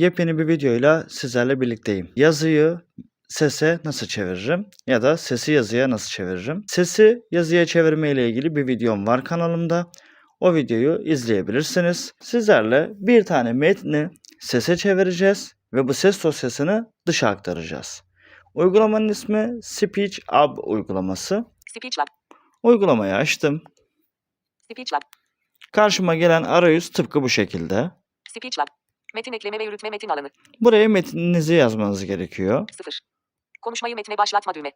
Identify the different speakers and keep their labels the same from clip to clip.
Speaker 1: Yepyeni bir videoyla sizlerle birlikteyim. Yazıyı sese nasıl çeviririm ya da sesi yazıya nasıl çeviririm? Sesi yazıya çevirme ile ilgili bir videom var kanalımda. O videoyu izleyebilirsiniz. Sizlerle bir tane metni sese çevireceğiz ve bu ses dosyasını dışa aktaracağız. Uygulamanın ismi Speech Up uygulaması.
Speaker 2: Speech Lab.
Speaker 1: Uygulamayı açtım.
Speaker 2: Speech Lab.
Speaker 1: Karşıma gelen arayüz tıpkı bu şekilde.
Speaker 2: Speech Lab. Metin ekleme ve yürütme metin alanı.
Speaker 1: Buraya metininizi yazmanız gerekiyor.
Speaker 2: 0. Konuşmayı metne başlatma düğme.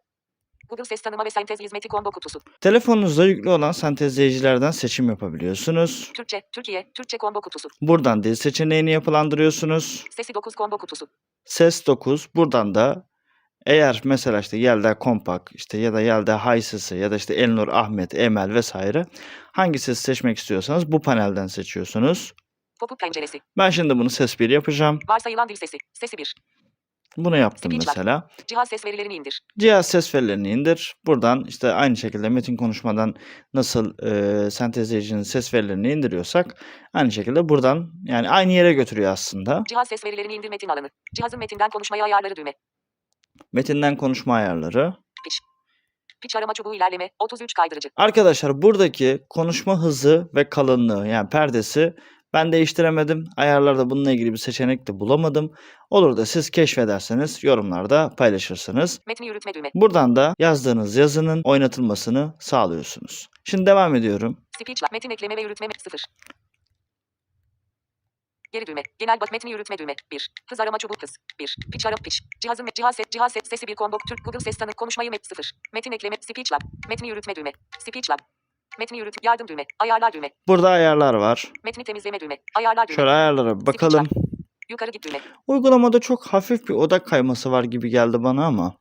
Speaker 2: Google ses tanıma ve sentez hizmeti combo kutusu.
Speaker 1: Telefonunuzda yüklü olan sentezleyicilerden seçim yapabiliyorsunuz.
Speaker 2: Türkçe, Türkiye, Türkçe combo kutusu.
Speaker 1: Buradan dil seçeneğini yapılandırıyorsunuz.
Speaker 2: Sesi 9 combo kutusu.
Speaker 1: Ses 9. Buradan da eğer mesela işte Yelda Kompak işte ya da Yelda High sesi ya da işte Elnur Ahmet, Emel vesaire hangi sesi seçmek istiyorsanız bu panelden seçiyorsunuz.
Speaker 2: Pop-up penceresi.
Speaker 1: Ben şimdi bunu ses 1 yapacağım.
Speaker 2: Varsayılan dil sesi. Sesi 1.
Speaker 1: Bunu yaptım
Speaker 2: Speech Lab.
Speaker 1: mesela.
Speaker 2: Cihaz ses verilerini indir.
Speaker 1: Cihaz ses verilerini indir. Buradan işte aynı şekilde metin konuşmadan nasıl e, sentezleyicinin ses verilerini indiriyorsak aynı şekilde buradan yani aynı yere götürüyor aslında.
Speaker 2: Cihaz ses verilerini indir metin alanı. Cihazın metinden konuşmaya ayarları düğme.
Speaker 1: Metinden konuşma ayarları.
Speaker 2: Pitch arama çubuğu ilerleme. 33 kaydırıcı.
Speaker 1: Arkadaşlar buradaki konuşma hızı ve kalınlığı yani perdesi ben değiştiremedim. Ayarlarda bununla ilgili bir seçenek de bulamadım. Olur da siz keşfederseniz yorumlarda paylaşırsınız.
Speaker 2: Metni yürütme düğme.
Speaker 1: Buradan da yazdığınız yazının oynatılmasını sağlıyorsunuz. Şimdi devam ediyorum.
Speaker 2: Speech. Metin ekleme ve yürütme 0. Geri düğme. Genel bak metni yürütme düğme. 1. Hız arama çubuğu hız. 1. Pitch arama pitch. Cihazın cihaz set cihaz set sesi bir combo Türk Google ses tanı konuşmayı met 0. Metin ekleme speech lab. Metni yürütme düğme. Speech lab. Metni yürüt yardım düğme. Ayarlar düğme.
Speaker 1: Burada ayarlar var.
Speaker 2: Metni temizleme düğme. Ayarlar düğme.
Speaker 1: Şöyle ayarlara bakalım.
Speaker 2: Yukarı git düğme.
Speaker 1: Uygulamada çok hafif bir odak kayması var gibi geldi bana ama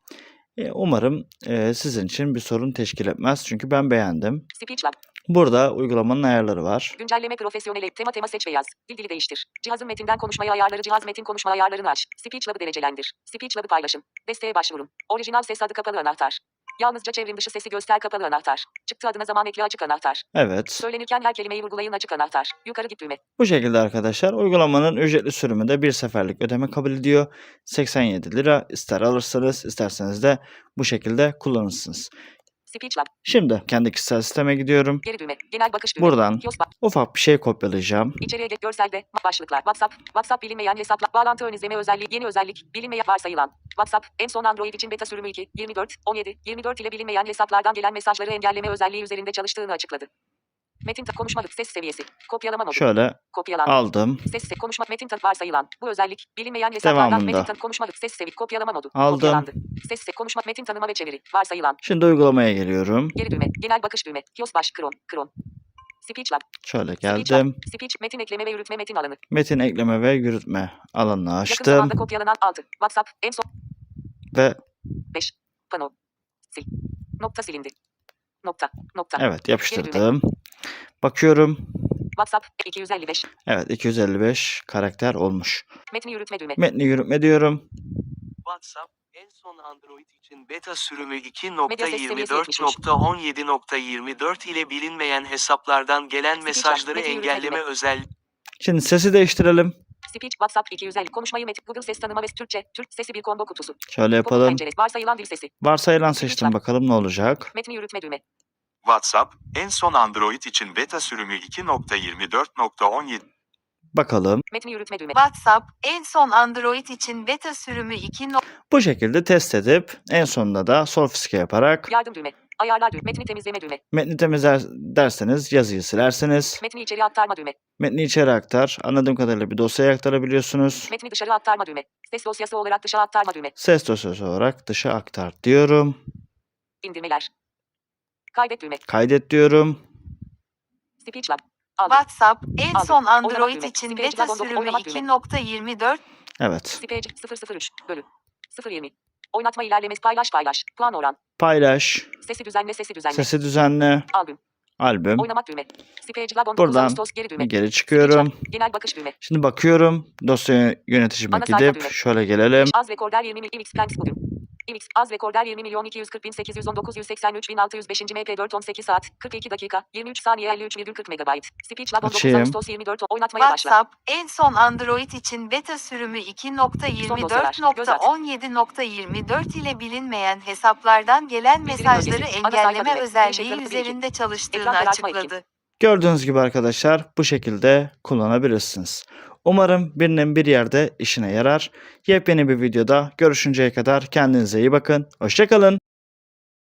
Speaker 1: e, umarım e, sizin için bir sorun teşkil etmez. Çünkü ben beğendim.
Speaker 2: Speech lab.
Speaker 1: Burada uygulamanın ayarları var.
Speaker 2: Güncelleme profesyonel tema tema seç ve yaz. Dil dili değiştir. Cihazın metinden konuşmaya ayarları cihaz metin konuşma ayarlarını aç. Speech lab'ı derecelendir. Speech lab'ı paylaşım. Desteğe başvurun. Orijinal ses adı kapalı anahtar. Yalnızca çevrim dışı sesi göster kapalı anahtar. Çıktı adına zaman ekle açık anahtar.
Speaker 1: Evet.
Speaker 2: Söylenirken her kelimeyi vurgulayın açık anahtar. Yukarı git düğme.
Speaker 1: Bu şekilde arkadaşlar uygulamanın ücretli sürümü de bir seferlik ödeme kabul ediyor. 87 lira ister alırsınız isterseniz de bu şekilde kullanırsınız.
Speaker 2: Speech lab.
Speaker 1: Şimdi kendi kişisel sisteme gidiyorum.
Speaker 2: Geri düğme. Genel bakış düğme.
Speaker 1: Buradan ufak bir şey kopyalayacağım.
Speaker 2: İçeriye gel görselde. Başlıklar. WhatsApp. WhatsApp bilinmeyen hesapla. Bağlantı ön izleme özelliği. Yeni özellik. Bilinmeyen varsayılan. WhatsApp. En son Android için beta sürümü 2. 24. 17. 24 ile bilinmeyen hesaplardan gelen mesajları engelleme özelliği üzerinde çalıştığını açıkladı. Metin konuşma ses seviyesi. Kopyalama modu.
Speaker 1: Şöyle
Speaker 2: Kopyalan.
Speaker 1: aldım.
Speaker 2: Ses se- konuşma metin varsayılan. Bu özellik bilinmeyen hesaplardan
Speaker 1: Devamında.
Speaker 2: metin konuşma ses sevi kopyalama modu.
Speaker 1: Aldım.
Speaker 2: Kopyalandı. Ses se- konuşma metin tanıma ve çeviri. Varsayılan.
Speaker 1: Şimdi uygulamaya geliyorum.
Speaker 2: Geri düğme. Genel bakış düğme. Kiosk baş. Kron. Kron. Speech lab.
Speaker 1: Şöyle
Speaker 2: Speech lab.
Speaker 1: geldim.
Speaker 2: Speech metin ekleme ve yürütme metin alanı.
Speaker 1: Metin ekleme ve yürütme alanını
Speaker 2: Yakın
Speaker 1: açtım
Speaker 2: zamanda kopyalanan 6. WhatsApp. En son
Speaker 1: ve
Speaker 2: 5. Pano. Sil. Nokta silindi. Nokta. Nokta.
Speaker 1: evet yapıştırdım. Bakıyorum.
Speaker 2: WhatsApp 255.
Speaker 1: Evet 255 karakter olmuş.
Speaker 2: Metni yürütme düğme.
Speaker 1: Metni yürütme diyorum.
Speaker 3: WhatsApp, en son Android için beta sürümü
Speaker 2: Medya ses seviyesi
Speaker 3: 2.24.17.24 ile bilinmeyen hesaplardan gelen
Speaker 2: Speech
Speaker 3: mesajları engelleme özelliği.
Speaker 1: Şimdi sesi değiştirelim.
Speaker 2: Speech WhatsApp 250. Konuşmayı metin. Google ses tanıma ve Türkçe. Türk sesi bir combo kutusu.
Speaker 1: Şöyle yapalım.
Speaker 2: Varsayılan dil sesi.
Speaker 1: Varsayılan seçtim bakalım ne olacak.
Speaker 2: Metni yürütme düğme.
Speaker 4: WhatsApp, en son Android için beta sürümü 2.24.17
Speaker 1: Bakalım.
Speaker 2: Metni yürütme düğme.
Speaker 5: WhatsApp, en son Android için beta sürümü 2.
Speaker 1: Bu şekilde test edip en sonunda da sol fiske yaparak
Speaker 2: Yardım düğme. Ayarlar düğme. Metni temizleme düğme.
Speaker 1: metni temizler derseniz yazıyı silersiniz.
Speaker 2: Metni içeri aktarma düğme.
Speaker 1: Metni içeri aktar. Anladığım kadarıyla bir dosyaya aktarabiliyorsunuz.
Speaker 2: Metni dışarı aktarma düğme. Ses dosyası olarak dışa aktarma düğme.
Speaker 1: Ses dosyası olarak dışa aktar diyorum.
Speaker 2: İndirmeler. Kaydet düğme.
Speaker 1: Kaydet diyorum.
Speaker 2: Speech lab. Aldım.
Speaker 5: WhatsApp, en
Speaker 2: Aldım.
Speaker 5: son
Speaker 2: Oynamak
Speaker 5: Android
Speaker 2: düğme.
Speaker 5: için
Speaker 2: Speech
Speaker 5: beta
Speaker 2: Lab 19
Speaker 5: sürümü
Speaker 2: oynamak düğme.
Speaker 5: 2.24.
Speaker 1: Evet.
Speaker 2: Speech 003 bölü. 020. Oynatma ilerlemesi paylaş paylaş. Puan oran.
Speaker 1: Paylaş.
Speaker 2: Sesi düzenle sesi düzenle.
Speaker 1: Sesi düzenle.
Speaker 2: Albüm.
Speaker 1: Albüm.
Speaker 2: Oynamak düğme. Speech Lab 19
Speaker 1: Buradan
Speaker 2: Ağustos geri düğme.
Speaker 1: Geri çıkıyorum.
Speaker 2: Genel bakış düğme.
Speaker 1: Şimdi bakıyorum. Dosya yöneticime
Speaker 2: Ana sayfa
Speaker 1: gidip
Speaker 2: düğme.
Speaker 1: şöyle gelelim.
Speaker 2: Az rekorder 20 mil X Planks bugün. IMX az rekorder 20 milyon 240 bin 819 183 bin 605. MP4 18 saat 42 dakika 23 saniye 53,40 megabayt. Speech Lab 19
Speaker 1: Açayım.
Speaker 2: Ağustos 24 oynatmaya başla.
Speaker 5: WhatsApp, en son Android için beta sürümü
Speaker 2: dosyalar, göz aç.
Speaker 5: 2.24.17.24 ile bilinmeyen hesaplardan gelen mesajları engelleme özelliği üzerinde çalıştığını açıkladı.
Speaker 1: Gördüğünüz gibi arkadaşlar bu şekilde kullanabilirsiniz. Umarım birinin bir yerde işine yarar. Yepyeni bir videoda görüşünceye kadar kendinize iyi bakın. Hoşçakalın.